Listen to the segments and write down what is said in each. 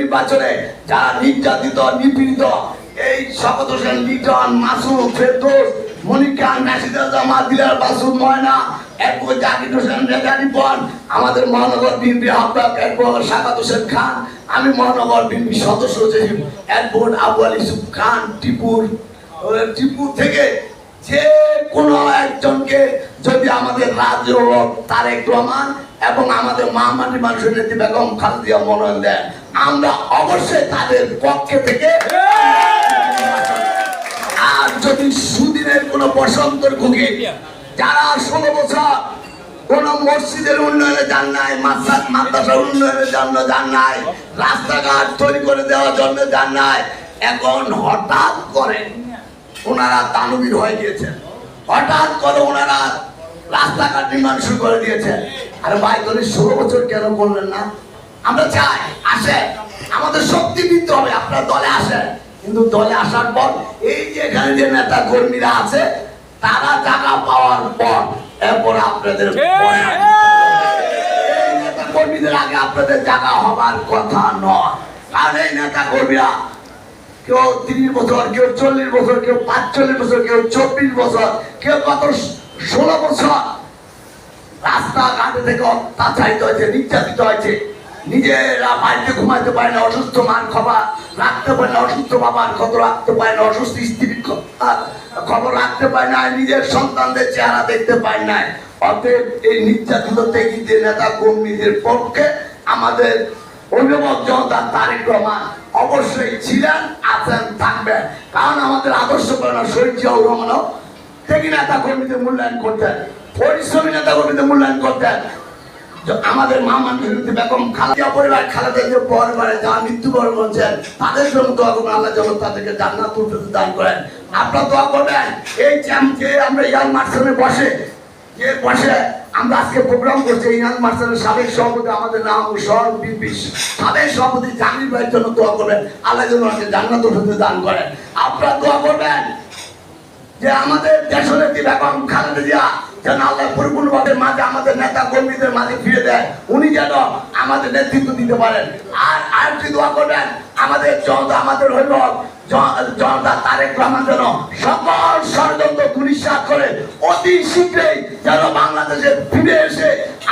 নির্বাচনে যারা নির্যাতিত, নিপীড়িত, এই হোসেন লিটন ফেরদোস জামা দিলার বাসুদ ময়না আমাদের মহানগর বিএনপি আহ্বায়ক এরপর সাকাত হোসেন খান, আমি মহানগর বিএনপি সদস্য সচিব এরপর আবু আলী খান, টিপুর টিপুর থেকে যে কোনো একজনকে যদি আমাদের রাজ্য তারেক রহমান এবং আমাদের মহামাটি মানুষের নেত্রী বেগম খালেদিয়া মনোনয়ন দেন। আমরা অবশ্যই তাদের পক্ষে থেকে আর যদি সুদিনের কোনো বসন্তের ভুগে যারা ষোলো বছর কোন মসজিদের উন্নয়নে যান নাই, মাদ্রাস মাদ্রাসার উন্নয়নের জন্য যান নাই, রাস্তাঘাট তৈরি করে দেওয়ার জন্য যান নাই, এখন হঠাৎ করে ওনারা দানবীর হয়ে গিয়েছেন। হঠাৎ করে ওনারা রাস্তাঘাট নির্মাণ শুরু করে দিয়েছেন। আরে ভাই তুমি ষোলো বছর কেন করলেন না? আমরা চাই আসে। আমাদের শক্তি দিতে হবে আপনার দলে আসেন। কিন্তু দলে আসার পর এই যে এখানে যে নেতা কর্মীরা আছে তারা জায়গা পাওয়ার পর এরপর আপনাদের এই নেতা কর্মীদের আগে আপনাদের জায়গা হবার কথা নয়। কারণ এই নেতা কর্মীরা কেউ তিরিশ বছর, কেউ চল্লিশ বছর, কেউ পাঁচচল্লিশ বছর, কেউ চব্বিশ বছর, কেউ কত ষোলো বছর। রাস্তাঘাটে থেকে অত্যাচারিত হয়েছে, নির্যাতিত হয়েছে। নিজেরা বাড়িতে ঘুমাতে পারে না, অসুস্থ মান রাখতে পারে না, অসুস্থ বাবার রাখতে পারে না, অসুস্থ স্ত্রীর খবর রাখতে পারে না, নিজের সন্তানদের চেহারা দেখতে পায় না। অতএব এই নির্যাতিত তেগিদের নেতা কর্মীদের পক্ষে আমাদের অভিভাবক জনতা তারেক রহমান অবশ্যই ছিলেন, আছেন, থাকবেন। কারণ আমাদের আদর্শ না শহীদ জিয়াউর রহমানও ত্যাগী নেতা কর্মীদের মূল্যায়ন করতেন, পরিশ্রমী নেতা কর্মীদের মূল্যায়ন করতেন। আমাদের মা মানুষ বেগম খালাদিয়া পরিবার খালাদের যে পরিবারে যারা মৃত্যুবরণ করছেন, তাদের জন্য দোয়া করবেন, আল্লাহ যেন তাদেরকে জান্নাত দান করেন। আপনারা দোয়া করবেন, এই চ্যাম্পকে আমরা ইয়ার মার্শনে বসে, যে বসে আমরা আজকে প্রোগ্রাম করছি মার্শালের সাবেক সভাপতি, আমাদের নাম শহর বিপি। সাবেক সভাপতি ভাইয়ের জন্য দোয়া করবেন। আল্লাহ যেন জান্নাত দান করেন। আপনারা দোয়া করবেন যে আমাদের জিয়া যেন আল্লাহ পরিপূর্ণভাবে মাঝে আমাদের নেতা কর্মীদের মাঝে ফিরে দেয়। উনি যেন আমাদের নেতৃত্ব দিতে পারেন। আর আরেকটি দোয়া করবেন, আমাদের জনতা, আমাদের হইল জনতা তারেক রহমান যেন সকল ষড়যন্ত্র ধূলিসাৎ করে অতি শীঘ্রই যেন বাংলাদেশে ফিরে এসে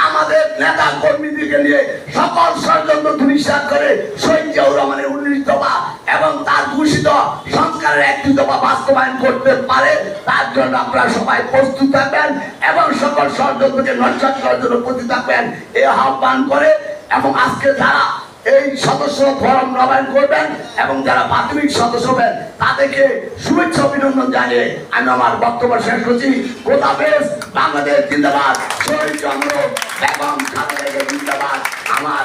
আমাদের নেতা কর্মীদেরকে নিয়ে সকল ষড়যন্ত্র ধূলিসাৎ করে শহীদ জিয়াউর রহমানের উন্নীত দফা এবং তার ঘোষিত সংস্কারের একটি দফা বাস্তবায়ন করতে পারে, তার জন্য আপনারা সবাই প্রস্তুত থাকবেন এবং সকল ষড়যন্ত্রকে নস্বাত করার জন্য প্রতি থাকবেন। এই আহ্বান করে এবং আজকে যারা এই সদস্য ফরম নবায়ন করবেন এবং যারা প্রাথমিক সদস্য হবেন, তাদেরকে শুভেচ্ছা অভিনন্দন জানিয়ে আমি আমার বক্তব্য শেষ করছি। গোদাবেশ বাংলাদেশ জিন্দাবাদ। শহীদ চন্দ্র বেগম জিন্দাবাদ। আমার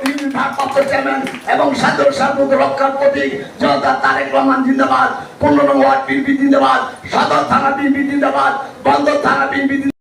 বিএনপি ভারপ্রাপ্ত চেয়ারম্যান এবং সাধারণ রক্ষার প্রতীক জনতা তারেক রহমান জিন্দাবাদ। পনেরো নম্বর বিএনপি জিন্দাবাদ। সদর থানা বিএনপি জিন্দাবাদ। বন্দর থানা বিএনপি